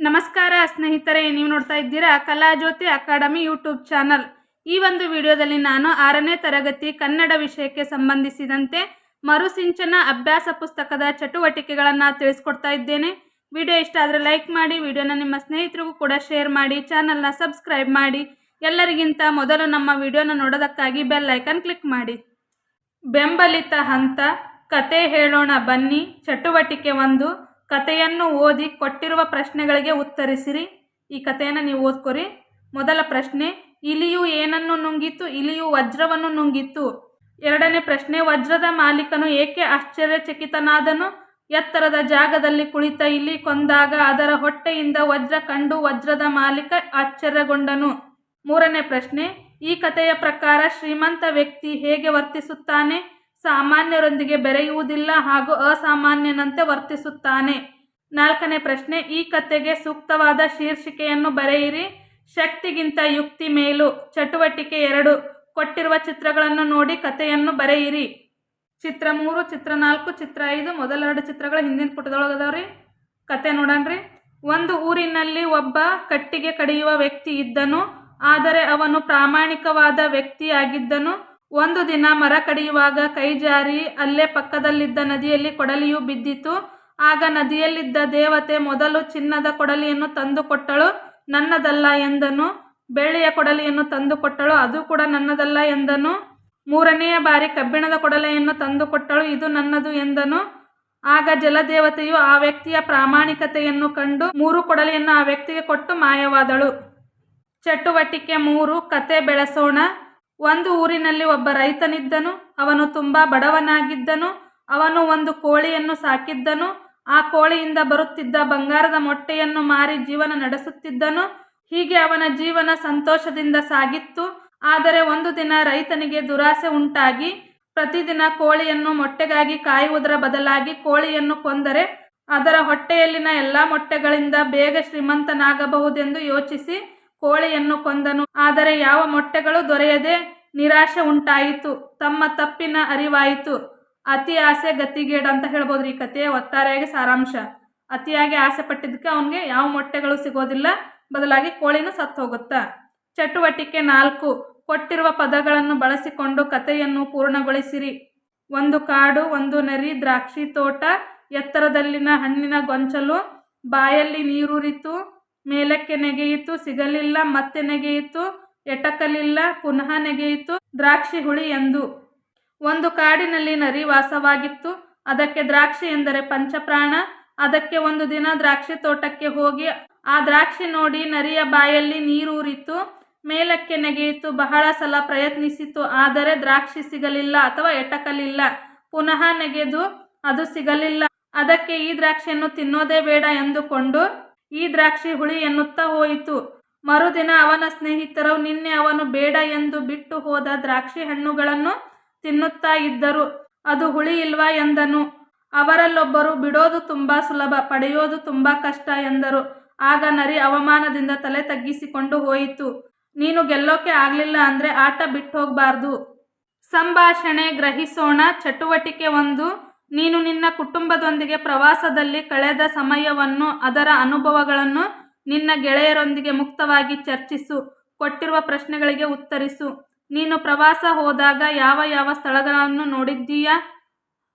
ನಮಸ್ಕಾರ ಸ್ನೇಹಿತರೆ, ನೀವು ನೋಡ್ತಾ ಇದ್ದೀರಾ ಕಲಾಜ್ಯೋತಿ ಅಕಾಡೆಮಿ ಯೂಟ್ಯೂಬ್ ಚಾನಲ್. ಈ ಒಂದು ವಿಡಿಯೋದಲ್ಲಿ ನಾನು ಆರನೇ ತರಗತಿ ಕನ್ನಡ ವಿಷಯಕ್ಕೆ ಸಂಬಂಧಿಸಿದಂತೆ ಮರುಸಿಂಚನ ಅಭ್ಯಾಸ ಪುಸ್ತಕದ ಚಟುವಟಿಕೆಗಳನ್ನು ತಿಳಿಸ್ಕೊಡ್ತಾ ಇದ್ದೇನೆ. ವಿಡಿಯೋ ಇಷ್ಟ ಆದರೆ ಲೈಕ್ ಮಾಡಿ, ವಿಡಿಯೋನ ನಿಮ್ಮ ಸ್ನೇಹಿತರಿಗೂ ಕೂಡ ಶೇರ್ ಮಾಡಿ, ಚಾನಲ್ನ ಸಬ್ಸ್ಕ್ರೈಬ್ ಮಾಡಿ, ಎಲ್ಲರಿಗಿಂತ ಮೊದಲು ನಮ್ಮ ವಿಡಿಯೋನ ನೋಡೋದಕ್ಕಾಗಿ ಬೆಲ್ ಐಕನ್ ಕ್ಲಿಕ್ ಮಾಡಿ. ಬೆಂಬಲಿತ ಹಂತ, ಕತೆ ಹೇಳೋಣ ಬನ್ನಿ, ಚಟುವಟಿಕೆ ಒಂದು ಕತೆಯನ್ನು ಓದಿ ಕೊಟ್ಟಿರುವ ಪ್ರಶ್ನೆಗಳಿಗೆ ಉತ್ತರಿಸಿರಿ. ಈ ಕಥೆಯನ್ನು ನೀವು ಓದ್ಕೊರಿ. ಮೊದಲ ಪ್ರಶ್ನೆ, ಇಲಿಯು ಏನನ್ನು ನುಂಗಿತ್ತು ಇಲಿಯು ವಜ್ರವನ್ನು ನುಂಗಿತ್ತು ಎರಡನೇ ಪ್ರಶ್ನೆ, ವಜ್ರದ ಮಾಲೀಕನು ಏಕೆ ಆಶ್ಚರ್ಯಚಕಿತನಾದನು? ಎತ್ತರದ ಜಾಗದಲ್ಲಿ ಕುಳಿತ ಇಲಿ ಕೊಂದಾಗ ಅದರ ಹೊಟ್ಟೆಯಿಂದ ವಜ್ರ ಕಂಡು ವಜ್ರದ ಮಾಲೀಕ ಆಶ್ಚರ್ಯಗೊಂಡನು. ಮೂರನೇ ಪ್ರಶ್ನೆ, ಈ ಕಥೆಯ ಪ್ರಕಾರ ಶ್ರೀಮಂತ ವ್ಯಕ್ತಿ ಹೇಗೆ ವರ್ತಿಸುತ್ತಾನೆ? ಸಾಮಾನ್ಯರೊಂದಿಗೆ ಬೆರೆಯುವುದಿಲ್ಲ ಹಾಗೂ ಅಸಾಮಾನ್ಯನಂತೆ ವರ್ತಿಸುತ್ತಾನೆ. ನಾಲ್ಕನೇ ಪ್ರಶ್ನೆ, ಈ ಕಥೆಗೆ ಸೂಕ್ತವಾದ ಶೀರ್ಷಿಕೆಯನ್ನು ಬರೆಯಿರಿ. ಶಕ್ತಿಗಿಂತ ಯುಕ್ತಿ ಮೇಲು. ಚಟುವಟಿಕೆ ಎರಡು. ಕೊಟ್ಟಿರುವ ಚಿತ್ರಗಳನ್ನು ನೋಡಿ ಕಥೆಯನ್ನು ಬರೆಯಿರಿ. ಚಿತ್ರ ಮೂರು, ಚಿತ್ರ ನಾಲ್ಕು, ಚಿತ್ರ ಐದು ಮೊದಲೆರಡು ಚಿತ್ರಗಳು ಹಿಂದಿನ ಪುಟದೊಳಗದವ್ರಿ ಕತೆ ನೋಡಣ್ರಿ ಒಂದು ಊರಿನಲ್ಲಿ ಒಬ್ಬ ಕಟ್ಟಿಗೆ ಕಡಿಯುವ ವ್ಯಕ್ತಿ ಇದ್ದನು. ಆದರೆ ಅವನು ಪ್ರಾಮಾಣಿಕವಾದ ವ್ಯಕ್ತಿಯಾಗಿದ್ದನು. ಒಂದು ದಿನ ಮರ ಕಡಿಯುವಾಗ ಕೈ ಜಾರಿ ಅಲ್ಲೇ ಪಕ್ಕದಲ್ಲಿದ್ದ ನದಿಯಲ್ಲಿ ಕೊಡಲಿಯು ಬಿದ್ದಿತು. ಆಗ ನದಿಯಲ್ಲಿದ್ದ ದೇವತೆ ಮೊದಲು ಚಿನ್ನದ ಕೊಡಲಿಯನ್ನು ತಂದುಕೊಟ್ಟಳು ನನ್ನದಲ್ಲ ಎಂದನು. ಬೆಳ್ಳಿಯ ಕೊಡಲಿಯನ್ನು ತಂದುಕೊಟ್ಟಳು ಅದು ಕೂಡ ನನ್ನದಲ್ಲ ಎಂದನು. ಮೂರನೆಯ ಬಾರಿ ಕಬ್ಬಿಣದ ಕೊಡಲೆಯನ್ನು ತಂದುಕೊಟ್ಟಳು ಇದು ನನ್ನದು ಎಂದನು. ಆಗ ಜಲದೇವತೆಯು ಆ ವ್ಯಕ್ತಿಯ ಪ್ರಾಮಾಣಿಕತೆಯನ್ನು ಕಂಡು ಮೂರು ಕೊಡಲಿಯನ್ನು ಆ ವ್ಯಕ್ತಿಗೆ ಕೊಟ್ಟು ಮಾಯವಾದಳು. ಚಟುವಟಿಕೆ ಮೂರು. ಕತೆ ಬೆಳೆಸೋಣ. ಒಂದು ಊರಿನಲ್ಲಿ ಒಬ್ಬ ರೈತನಿದ್ದನು, ಅವನು ತುಂಬ ಬಡವನಾಗಿದ್ದನು, ಅವನು ಒಂದು ಕೋಳಿಯನ್ನು ಸಾಕಿದ್ದನು, ಆ ಕೋಳಿಯಿಂದ ಬರುತ್ತಿದ್ದ ಬಂಗಾರದ ಮೊಟ್ಟೆಯನ್ನು ಮಾರಿ ಜೀವನ ನಡೆಸುತ್ತಿದ್ದನು, ಹೀಗೆ ಅವನ ಜೀವನ ಸಂತೋಷದಿಂದ ಸಾಗಿತ್ತು, ಆದರೆ ಒಂದು ದಿನ ರೈತನಿಗೆ ದುರಾಸೆ ಉಂಟಾಗಿ, ಪ್ರತಿದಿನ ಕೋಳಿಯನ್ನು ಮೊಟ್ಟೆಗಾಗಿ ಕಾಯುವುದರ ಬದಲಾಗಿ ಕೋಳಿಯನ್ನು ಕೊಂದರೆ, ಅದರ ಹೊಟ್ಟೆಯಲ್ಲಿನ ಎಲ್ಲ ಮೊಟ್ಟೆಗಳಿಂದ ಬೇಗ ಶ್ರೀಮಂತನಾಗಬಹುದೆಂದು ಯೋಚಿಸಿ ಕೋಳಿಯನ್ನು ಕೊಂದನು. ಆದರೆ ಯಾವ ಮೊಟ್ಟೆಗಳು ದೊರೆಯದೆ ನಿರಾಶೆ ಉಂಟಾಯಿತು. ತಮ್ಮ ತಪ್ಪಿನ ಅರಿವಾಯಿತು. ಅತಿ ಆಸೆ ಗತಿಗೇಡು ಅಂತ ಹೇಳ್ಬೋದು ಈ ಕಥೆಯ ಒತ್ತಾರೆಯಾಗಿ ಸಾರಾಂಶ. ಅತಿಯಾಗಿ ಆಸೆ ಪಟ್ಟಿದ್ದಕ್ಕೆ ಅವನಿಗೆ ಯಾವ ಮೊಟ್ಟೆಗಳು ಸಿಗೋದಿಲ್ಲ. ಬದಲಾಗಿ ಕೋಳಿನೂ ಸತ್ತು ಹೋಗುತ್ತಾ? ಚಟುವಟಿಕೆ ನಾಲ್ಕು. ಕೊಟ್ಟಿರುವ ಪದಗಳನ್ನು ಬಳಸಿಕೊಂಡು ಕಥೆಯನ್ನು ಪೂರ್ಣಗೊಳಿಸಿರಿ. ಒಂದು ಕಾಡು, ಒಂದು ನರಿ, ದ್ರಾಕ್ಷಿ ತೋಟ, ಎತ್ತರದಲ್ಲಿನ ಹಣ್ಣಿನ ಗೊಂಚಲು, ಬಾಯಲ್ಲಿ ನೀರೂರಿತು ಮೇಲಕ್ಕೆ ನೆಗೆಯಿತು, ಸಿಗಲಿಲ್ಲ, ಮತ್ತೆ ನೆಗೆಯಿತು, ಎಟಕಲಿಲ್ಲ, ಪುನಃ ನೆಗೆಯಿತು, ದ್ರಾಕ್ಷಿ ಹುಳಿ ಎಂದು. ಒಂದು ಕಾಡಿನಲ್ಲಿ ನರಿ ವಾಸವಾಗಿತ್ತು. ಅದಕ್ಕೆ ದ್ರಾಕ್ಷಿ ಎಂದರೆ ಪಂಚಪ್ರಾಣ. ಅದಕ್ಕೆ ಒಂದು ದಿನ ದ್ರಾಕ್ಷಿ ತೋಟಕ್ಕೆ ಹೋಗಿ ಆ ದ್ರಾಕ್ಷಿ ನೋಡಿ ನರಿಯ ಬಾಯಲ್ಲಿ ನೀರೂರಿತು. ಮೇಲಕ್ಕೆ ನೆಗೆಯಿತು, ಬಹಳ ಸಲ ಪ್ರಯತ್ನಿಸಿತು, ಆದರೆ ದ್ರಾಕ್ಷಿ ಸಿಗಲಿಲ್ಲ ಅಥವಾ ಎಟಕಲಿಲ್ಲ. ಪುನಃ ನೆಗೆದು, ಅದು ಸಿಗಲಿಲ್ಲ. ಅದಕ್ಕೆ ಈ ದ್ರಾಕ್ಷಿಯನ್ನು ತಿನ್ನೋದೇ ಬೇಡ ಎಂದುಕೊಂಡು ಈ ದ್ರಾಕ್ಷಿ ಹುಳಿ ಎನ್ನುತ್ತಾ ಹೋಯಿತು. ಮರುದಿನ ಅವನ ಸ್ನೇಹಿತರು ನಿನ್ನೆ ಅವನು ಬೇಡ ಎಂದು ಬಿಟ್ಟು ಹೋದ ದ್ರಾಕ್ಷಿ ಹಣ್ಣುಗಳನ್ನು ತಿನ್ನುತ್ತಾ ಇದ್ದರು. ಅದು ಹುಳಿ ಇಲ್ವಾ ಎಂದನು. ಅವರಲ್ಲೊಬ್ಬರು ಬಿಡೋದು ತುಂಬ ಸುಲಭ, ಪಡೆಯೋದು ತುಂಬ ಕಷ್ಟ ಎಂದರು. ಆಗ ನರಿ ಅವಮಾನದಿಂದ ತಲೆ ತಗ್ಗಿಸಿಕೊಂಡು ಹೋಯಿತು. ನೀನು ಗೆಲ್ಲೋಕೆ ಆಗಲಿಲ್ಲ ಅಂದರೆ ಆಟ ಬಿಟ್ಟು ಹೋಗಬಾರ್ದು ಸಂಭಾಷಣೆ ಗ್ರಹಿಸೋಣ. ಚಟುವಟಿಕೆ ಒಂದು ನೀನು ನಿನ್ನ ಕುಟುಂಬದೊಂದಿಗೆ ಪ್ರವಾಸದಲ್ಲಿ ಕಳೆದ ಸಮಯವನ್ನು ಅದರ ಅನುಭವಗಳನ್ನು ನಿನ್ನ ಗೆಳೆಯರೊಂದಿಗೆ ಮುಕ್ತವಾಗಿ ಚರ್ಚಿಸು, ಕೊಟ್ಟಿರುವ ಪ್ರಶ್ನೆಗಳಿಗೆ ಉತ್ತರಿಸು. ನೀನು ಪ್ರವಾಸ ಹೋದಾಗ ಯಾವ ಯಾವ ಸ್ಥಳಗಳನ್ನು ನೋಡಿದ್ದೀಯಾ?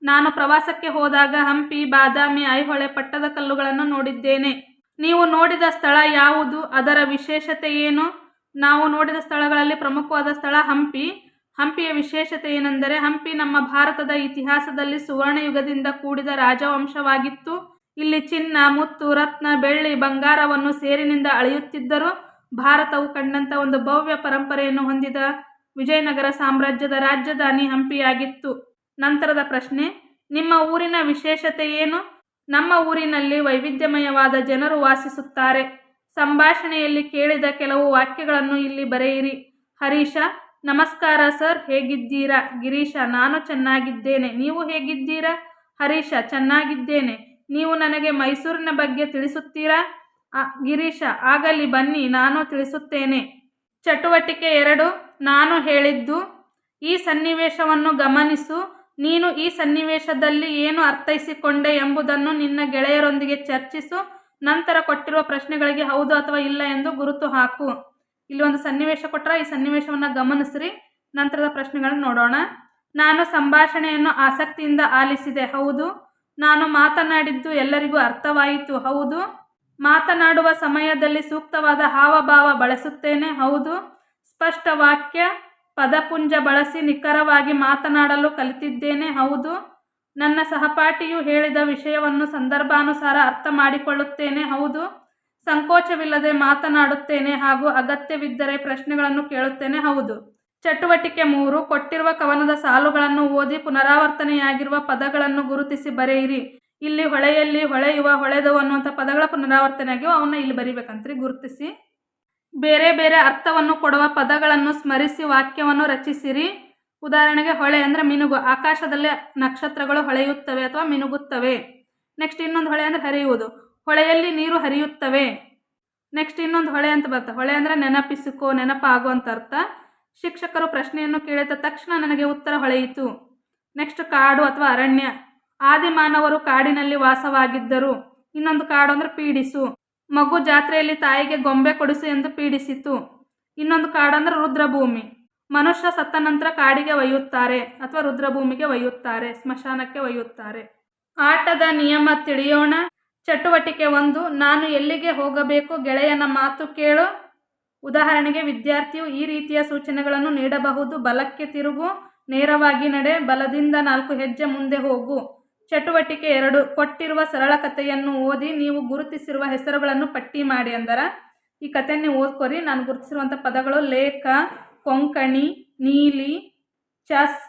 ನಾನು ಪ್ರವಾಸಕ್ಕೆ ಹೋದಾಗ ಹಂಪಿ, ಬಾದಾಮಿ, ಐಹೊಳೆ ಪಟ್ಟದಕಲ್ಲುಗಳನ್ನು ನೋಡಿದ್ದೇನೆ. ನೀವು ನೋಡಿದ ಸ್ಥಳ ಯಾವುದು? ಅದರ ವಿಶೇಷತೆ ಏನು? ನಾವು ನೋಡಿದ ಸ್ಥಳಗಳಲ್ಲಿ ಪ್ರಮುಖವಾದ ಸ್ಥಳ ಹಂಪಿ. ಹಂಪಿಯ ವಿಶೇಷತೆ ಏನೆಂದರೆ ಹಂಪಿ ನಮ್ಮ ಭಾರತದ ಇತಿಹಾಸದಲ್ಲಿ ಸುವರ್ಣಯುಗದಿಂದ ಕೂಡಿದ ರಾಜವಂಶವಾಗಿತ್ತು. ಇಲ್ಲಿ ಚಿನ್ನ, ಮುತ್ತು, ರತ್ನ, ಬೆಳ್ಳಿ, ಬಂಗಾರವನ್ನು ಸೇರಿನಿಂದ ಅಳೆಯುತ್ತಿದ್ದರು. ಭಾರತವು ಕಂಡಂಥ ಒಂದು ಭವ್ಯ ಪರಂಪರೆಯನ್ನು ಹೊಂದಿದ ವಿಜಯನಗರ ಸಾಮ್ರಾಜ್ಯದ ರಾಜಧಾನಿ ಹಂಪಿಯಾಗಿತ್ತು. ನಂತರದ ಪ್ರಶ್ನೆ, ನಿಮ್ಮ ಊರಿನ ವಿಶೇಷತೆ ಏನು? ನಮ್ಮ ಊರಿನಲ್ಲಿ ವೈವಿಧ್ಯಮಯವಾದ ಜನರು ವಾಸಿಸುತ್ತಾರೆ. ಸಂಭಾಷಣೆಯಲ್ಲಿ ಕೇಳಿದ ಕೆಲವು ವಾಕ್ಯಗಳನ್ನು ಇಲ್ಲಿ ಬರೆಯಿರಿ. ಹರೀಶ ನಮಸ್ಕಾರ ಸರ್, ಹೇಗಿದ್ದೀರಾ? ಗಿರೀಶ, ನಾನು ಚೆನ್ನಾಗಿದ್ದೇನೆ. ನೀವು ಹೇಗಿದ್ದೀರಾ? ಹರೀಶ, ಚೆನ್ನಾಗಿದ್ದೇನೆ. ನೀವು ನನಗೆ ಮೈಸೂರಿನ ಬಗ್ಗೆ ತಿಳಿಸುತ್ತೀರಾ? ಗಿರೀಶ, ಆಗಲಿ ಬನ್ನಿ, ನಾನು ತಿಳಿಸುತ್ತೇನೆ. ಚಟುವಟಿಕೆ ಎರಡು, ನಾನು ಹೇಳಿದ್ದು. ಈ ಸನ್ನಿವೇಶವನ್ನು ಗಮನಿಸು. ನೀನು ಈ ಸನ್ನಿವೇಶದಲ್ಲಿ ಏನು ಅರ್ಥೈಸಿಕೊಂಡೆ ಎಂಬುದನ್ನು ನಿನ್ನ ಗೆಳೆಯರೊಂದಿಗೆ ಚರ್ಚಿಸು. ನಂತರ ಕೊಟ್ಟಿರುವ ಪ್ರಶ್ನೆಗಳಿಗೆ ಹೌದು ಅಥವಾ ಇಲ್ಲ ಎಂದು ಗುರುತು ಹಾಕು. ಇಲ್ಲಿ ಒಂದು ಸನ್ನಿವೇಶ ಕೊಟ್ಟರೆ ಈ ಸನ್ನಿವೇಶವನ್ನು ಗಮನಿಸ್ರಿ. ನಂತರದ ಪ್ರಶ್ನೆಗಳನ್ನು ನೋಡೋಣ. ನಾನು ಸಂಭಾಷಣೆಯನ್ನು ಆಸಕ್ತಿಯಿಂದ ಆಲಿಸಿದೆ, ಹೌದು. ನಾನು ಮಾತನಾಡಿದ್ದು ಎಲ್ಲರಿಗೂ ಅರ್ಥವಾಯಿತು, ಹೌದು. ಮಾತನಾಡುವ ಸಮಯದಲ್ಲಿ ಸೂಕ್ತವಾದ ಹಾವಭಾವ ಬಳಸುತ್ತೇನೆ, ಹೌದು. ಸ್ಪಷ್ಟ ವಾಕ್ಯ, ಪದಪುಂಜ ಬಳಸಿ ನಿಖರವಾಗಿ ಮಾತನಾಡಲು ಕಲಿತಿದ್ದೇನೆ, ಹೌದು. ನನ್ನ ಸಹಪಾಠಿಯು ಹೇಳಿದ ವಿಷಯವನ್ನು ಸಂದರ್ಭಾನುಸಾರ ಅರ್ಥ ಮಾಡಿಕೊಳ್ಳುತ್ತೇನೆ, ಹೌದು. ಸಂಕೋಚವಿಲ್ಲದೆ ಮಾತನಾಡುತ್ತೇನೆ ಹಾಗೂ ಅಗತ್ಯವಿದ್ದರೆ ಪ್ರಶ್ನೆಗಳನ್ನು ಕೇಳುತ್ತೇನೆ. ಹೌದು. ಚಟುವಟಿಕೆ ಮೂರು, ಕೊಟ್ಟಿರುವ ಕವನದ ಸಾಲುಗಳನ್ನು ಓದಿ ಪುನರಾವರ್ತನೆಯಾಗಿರುವ ಪದಗಳನ್ನು ಗುರುತಿಸಿ ಬರೆಯಿರಿ. ಇಲ್ಲಿ ಹೊಳೆಯಲ್ಲಿ ಹೊಳೆಯುವ ಹೊಳೆದು ಅನ್ನುವಂಥ ಪದಗಳ ಪುನರಾವರ್ತನೆಯಾಗಿವೆ ಅವನ್ನ ಇಲ್ಲಿ ಬರಿಬೇಕಂತ್ರಿ. ಗುರುತಿಸಿ. ಬೇರೆ ಬೇರೆ ಅರ್ಥವನ್ನು ಕೊಡುವ ಪದಗಳನ್ನು ಸ್ಮರಿಸಿ ವಾಕ್ಯವನ್ನು ರಚಿಸಿರಿ. ಉದಾಹರಣೆಗೆ ಹೊಳೆ ಅಂದರೆ ಮಿನುಗು. ಆಕಾಶದಲ್ಲಿ ನಕ್ಷತ್ರಗಳು ಹೊಳೆಯುತ್ತವೆ ಅಥವಾ ಮಿನುಗುತ್ತವೆ. ನೆಕ್ಸ್ಟ್ ಇನ್ನೊಂದು ಹೊಳೆ ಅಂದರೆ ಹರಿಯುವುದು. ಹೊಳೆಯಲ್ಲಿ ನೀರು ಹರಿಯುತ್ತವೆ. ನೆಕ್ಸ್ಟ್ ಇನ್ನೊಂದು ಹೊಳೆ ಅಂತ ಬರ್ತದೆ ಹೊಳೆ ಅಂದರೆ ನೆನಪಿಸಿಕೋ, ನೆನಪಾಗೋ ಅಂತ ಅರ್ಥ. ಶಿಕ್ಷಕರು ಪ್ರಶ್ನೆಯನ್ನು ಕೇಳಿದ ತಕ್ಷಣ ನನಗೆ ಉತ್ತರ ಹೊಳೆಯಿತು. ನೆಕ್ಸ್ಟ್ ಕಾಡು ಅಥವಾ ಅರಣ್ಯ. ಆದಿಮಾನವರು ಕಾಡಿನಲ್ಲಿ ವಾಸವಾಗಿದ್ದರು. ಇನ್ನೊಂದು ಕಾಡು ಅಂದರೆ ಪೀಡಿಸು. ಮಗು ಜಾತ್ರೆಯಲ್ಲಿ ತಾಯಿಗೆ ಗೊಂಬೆ ಕೊಡಿಸು ಎಂದು ಪೀಡಿಸಿತು. ಇನ್ನೊಂದು ಕಾಡು ಅಂದರೆ ರುದ್ರಭೂಮಿ. ಮನುಷ್ಯ ಸತ್ತ ನಂತರ ಕಾಡಿಗೆ ಒಯ್ಯುತ್ತಾರೆ ಅಥವಾ ರುದ್ರಭೂಮಿಗೆ ಒಯ್ಯುತ್ತಾರೆ, ಸ್ಮಶಾನಕ್ಕೆ ಒಯ್ಯುತ್ತಾರೆ. ಆಟದ ನಿಯಮ ತಿಳಿಯೋಣ. ಚಟುವಟಿಕೆ ಒಂದು, ನಾನು ಎಲ್ಲಿಗೆ ಹೋಗಬೇಕು? ಗೆಳೆಯನ ಮಾತು ಕೇಳು. ಉದಾಹರಣೆಗೆ, ವಿದ್ಯಾರ್ಥಿಯು ಈ ರೀತಿಯ ಸೂಚನೆಗಳನ್ನು ನೀಡಬಹುದು. ಬಲಕ್ಕೆ ತಿರುಗು, ನೇರವಾಗಿ ನಡೆ, ಬಲದಿಂದ ನಾಲ್ಕು ಹೆಜ್ಜೆ ಮುಂದೆ ಹೋಗು. ಚಟುವಟಿಕೆ ಎರಡು, ಕೊಟ್ಟಿರುವ ಸರಳ ಕಥೆಯನ್ನು ಓದಿ, ನೀವು ಗುರುತಿಸಿರುವ ಹೆಸರುಗಳನ್ನು ಪಟ್ಟಿ ಮಾಡಿ ಅಂದರ. ಈ ಕಥೆಯನ್ನು ಓದ್ಕೊರಿ. ನಾನು ಗುರುತಿಸಿರುವಂಥ ಪದಗಳು ಲೇಖ, ಕೊಂಕಣಿ, ನೀಲಿ, ಚಸ್,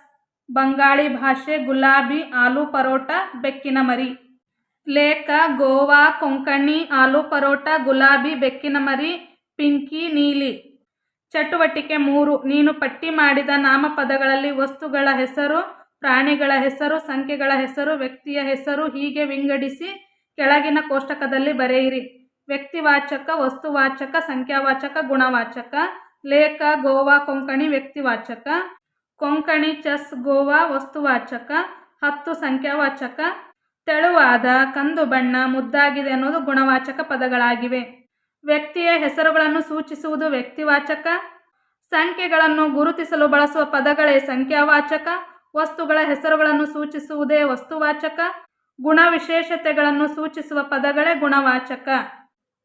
ಬಂಗಾಳಿ ಭಾಷೆ, ಗುಲಾಬಿ, ಆಲೂ ಪರೋಟ, ಬೆಕ್ಕಿನ ಮರಿ. ಲೇಖ, ಗೋವಾ, ಕೊಂಕಣಿ ಆಲೂ ಪರೋಟ, ಗುಲಾಬಿ ಬೆಕ್ಕಿನ ಮರಿ ಪಿಂಕಿ, ನೀಲಿ. ಚಟುವಟಿಕೆ ಮೂರು. ನೀನು ಪಟ್ಟಿ ಮಾಡಿದ ನಾಮಪದಗಳಲ್ಲಿ ವಸ್ತುಗಳ ಹೆಸರು, ಪ್ರಾಣಿಗಳ ಹೆಸರು, ಸಂಖ್ಯೆಗಳ ಹೆಸರು, ವ್ಯಕ್ತಿಯ ಹೆಸರು ಹೀಗೆ ವಿಂಗಡಿಸಿ ಕೆಳಗಿನ ಕೋಷ್ಟಕದಲ್ಲಿ ಬರೆಯಿರಿ. ವ್ಯಕ್ತಿವಾಚಕ, ವಸ್ತುವಾಚಕ, ಸಂಖ್ಯಾವಾಚಕ, ಗುಣವಾಚಕ, ಲೇಖ, ಗೋವಾ, ಕೊಂಕಣಿ, ವ್ಯಕ್ತಿವಾಚಕ, ಕೊಂಕಣಿ, ಚೆಸ್, ಗೋವಾ, ವಸ್ತುವಾಚಕ, ಹತ್ತು, ಸಂಖ್ಯಾವಾಚಕ ತೆಳುವಾದ, ಕಂದು ಬಣ್ಣ, ಮುದ್ದಾಗಿದೆ ಅನ್ನೋದು ಗುಣವಾಚಕ ಪದಗಳಾಗಿವೆ. ವ್ಯಕ್ತಿಯ ಹೆಸರುಗಳನ್ನು ಸೂಚಿಸುವುದು ವ್ಯಕ್ತಿವಾಚಕ, ಸಂಖ್ಯೆಗಳನ್ನು ಗುರುತಿಸಲು ಬಳಸುವ ಪದಗಳೇ ಸಂಖ್ಯಾವಾಚಕ, ವಸ್ತುಗಳ ಹೆಸರುಗಳನ್ನು ಸೂಚಿಸುವುದೇ ವಸ್ತುವಾಚಕ, ಗುಣ ವಿಶೇಷತೆಗಳನ್ನು ಸೂಚಿಸುವ ಪದಗಳೇ ಗುಣವಾಚಕ.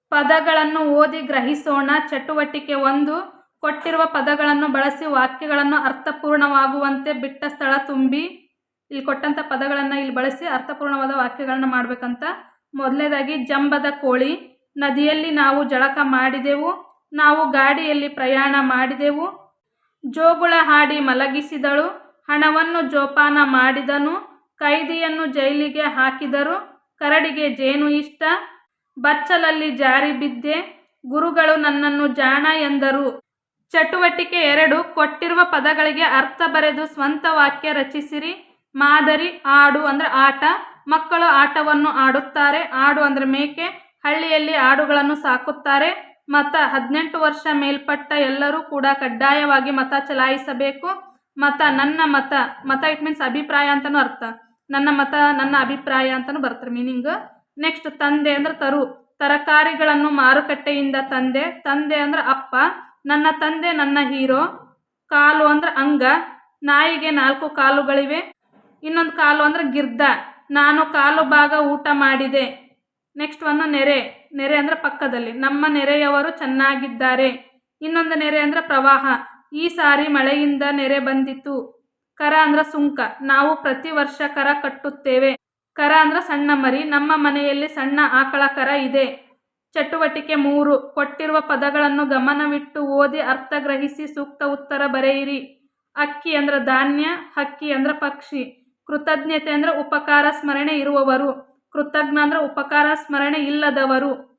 ಪದಗಳನ್ನು ಓದಿ ಗ್ರಹಿಸೋಣ, ಚಟುವಟಿಕೆ ಒಂದು, ಕೊಟ್ಟಿರುವ ಪದಗಳನ್ನು ಬಳಸಿ ವಾಕ್ಯಗಳನ್ನು ಅರ್ಥಪೂರ್ಣವಾಗುವಂತೆ ಬಿಟ್ಟ ಸ್ಥಳ ತುಂಬಿ ಇಲ್ಲಿ ಕೊಟ್ಟಂಥ ಪದಗಳನ್ನು ಇಲ್ಲಿ ಬಳಸಿ ಅರ್ಥಪೂರ್ಣವಾದ ವಾಕ್ಯಗಳನ್ನು ಮಾಡಬೇಕಂತ. ಮೊದಲನೇದಾಗಿ, ಜಂಬದ ಕೋಳಿ. ನದಿಯಲ್ಲಿ ನಾವು ಜಳಕ ಮಾಡಿದೆವು. ನಾವು ಗಾಡಿಯಲ್ಲಿ ಪ್ರಯಾಣ ಮಾಡಿದೆವು. ಜೋಗುಳ ಹಾಡಿ ಮಲಗಿಸಿದಳು. ಹಣವನ್ನು ಜೋಪಾನ ಮಾಡಿದನು. ಕೈದಿಯನ್ನು ಜೈಲಿಗೆ ಹಾಕಿದರು. ಕರಡಿಗೆ ಜೇನು ಇಷ್ಟ. ಬಚ್ಚಲಲ್ಲಿ ಜಾರಿ ಬಿದ್ದೆ. ಗುರುಗಳು ನನ್ನನ್ನು ಜಾಣ ಎಂದರು. ಚಟುವಟಿಕೆ ಎರಡು, ಕೊಟ್ಟಿರುವ ಪದಗಳಿಗೆ ಅರ್ಥ ಬರೆದು ಸ್ವಂತ ವಾಕ್ಯ ರಚಿಸಿರಿ. ಮಾದರಿ ಆಡು ಅಂದರೆ ಆಟ, ಮಕ್ಕಳು ಆಟವನ್ನು ಆಡುತ್ತಾರೆ. ಆಡು ಅಂದರೆ ಮೇಕೆ, ಹಳ್ಳಿಯಲ್ಲಿ ಆಡುಗಳನ್ನು ಸಾಕುತ್ತಾರೆ. ಮತ ಹದಿನೆಂಟು ವರ್ಷ ಮೇಲ್ಪಟ್ಟ ಎಲ್ಲರೂ ಕೂಡ ಕಡ್ಡಾಯವಾಗಿ ಮತ ಚಲಾಯಿಸಬೇಕು. ಮತ ನನ್ನ ಮತ ಮತ ಇಟ್ ಮೀನ್ಸ್ ಅಭಿಪ್ರಾಯ ಅಂತಲೂ ಅರ್ಥ. ನನ್ನ ಮತ, ನನ್ನ ಅಭಿಪ್ರಾಯ ಅಂತಲೂ ಬರ್ತಾರೆ ಮೀನಿಂಗ್ ನೆಕ್ಸ್ಟ್ ತಂದೆ ಅಂದ್ರೆ ತರು. ತರಕಾರಿಗಳನ್ನು ಮಾರುಕಟ್ಟೆಯಿಂದ ತಂದೆ. ತಂದೆ ಅಂದ್ರೆ ಅಪ್ಪ. ನನ್ನ ತಂದೆ, ನನ್ನ ಹೀರೋ. ಕಾಲು ಅಂದ್ರೆ ಅಂಗ. ನಾಯಿಗೆ ನಾಲ್ಕು ಕಾಲುಗಳಿವೆ. ಇನ್ನೊಂದು ಕಾಲು ಅಂದ್ರೆ ಗಿರ್ದ. ನಾನು ಕಾಲು ಭಾಗ ಊಟ ಮಾಡಿದೆ. ನೆಕ್ಸ್ಟ್ ಒಂದು ನೆರೆ. ನೆರೆ ಅಂದರೆ ಪಕ್ಕದಲ್ಲಿ. ನಮ್ಮ ನೆರೆಯವರು ಚೆನ್ನಾಗಿದ್ದಾರೆ. ಇನ್ನೊಂದು ನೆರೆ ಅಂದರೆ ಪ್ರವಾಹ. ಈ ಸಾರಿ ಮಳೆಯಿಂದ ನೆರೆ ಬಂದಿತು ಕರ ಅಂದರೆ ಸುಂಕ. ನಾವು ಪ್ರತಿ ವರ್ಷ ಕರ ಕಟ್ಟುತ್ತೇವೆ. ಕರ ಅಂದರೆ ಸಣ್ಣ ಮರಿ. ನಮ್ಮ ಮನೆಯಲ್ಲಿ ಸಣ್ಣ ಆಕಳ ಕರ ಇದೆ. ಚಟುವಟಿಕೆ ಮೂರು. ಕೊಟ್ಟಿರುವ ಪದಗಳನ್ನು ಗಮನವಿಟ್ಟು ಓದಿ ಅರ್ಥ ಗ್ರಹಿಸಿ ಸೂಕ್ತ ಉತ್ತರ ಬರೆಯಿರಿ. ಅಕ್ಕಿ ಅಂದರೆ ಧಾನ್ಯ, ಹಕ್ಕಿ ಅಂದರೆ ಪಕ್ಷಿ. ಕೃತಜ್ಞತೆ ಅಂದ್ರೆ ಉಪಕಾರ, ಸ್ಮರಣೆ ಇರುವವರು. ಕೃತಜ್ಞ ಅಂದ್ರೆ ಉಪಕಾರ, ಸ್ಮರಣೆ ಇಲ್ಲದವರು.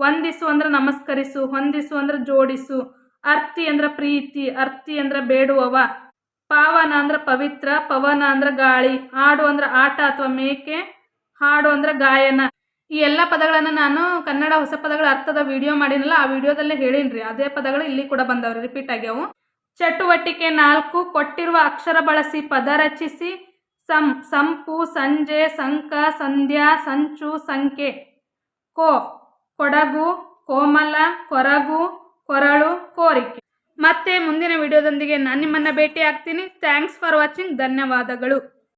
ವಂದಿಸು ಅಂದ್ರೆ ನಮಸ್ಕರಿಸು, ಹೊಂದಿಸು ಅಂದ್ರೆ ಜೋಡಿಸು. ಅರ್ತಿ ಅಂದ್ರೆ ಪ್ರೀತಿ, ಅರ್ತಿ ಅಂದ್ರೆ ಬೇಡುವವ. ಪಾವನ ಅಂದ್ರೆ ಪವಿತ್ರ, ಪವನ ಅಂದ್ರೆ ಗಾಳಿ. ಹಾಡು ಅಂದ್ರೆ ಆಟ ಅಥವಾ ಮೇಕೆ, ಹಾಡು ಅಂದ್ರೆ ಗಾಯನ. ಈ ಎಲ್ಲ ಪದಗಳನ್ನು ನಾನು ಕನ್ನಡ ಹೊಸ ಪದಗಳ ಅರ್ಥದ ವಿಡಿಯೋ ಮಾಡಿನಲ್ಲ, ಆ ವಿಡಿಯೋದಲ್ಲೇ ಹೇಳಿನ್ರಿ. ಅದೇ ಪದಗಳು ಇಲ್ಲಿ ಕೂಡ ಬಂದವ್ರಿ ರಿಪೀಟ್ ಆಗ್ಯಾವು. ಚಟುವಟಿಕೆ ನಾಲ್ಕು, ಕೊಟ್ಟಿರುವ ಅಕ್ಷರ ಬಳಸಿ ಪದ ರಚಿಸಿ ಸಂ, ಸಂಪು, ಸಂಜೆ, ಸಂಕ, ಸಂಧ್ಯಾ, ಸಂಚು ಸಂಖ್ಯೆ ಕೋ, ಕೊಡಗು, ಕೋಮಲ, ಕೊರಗು, ಕೊರಳು, ಕೋರಿಕೆ. ಮತ್ತೆ ಮುಂದಿನ ವಿಡಿಯೋದೊಂದಿಗೆ ನಾನು ನಿಮ್ಮನ್ನು ಭೇಟಿ ಆಗ್ತೀನಿ ಥ್ಯಾಂಕ್ಸ್ ಫಾರ್ ವಾಚಿಂಗ್ ಧನ್ಯವಾದಗಳು.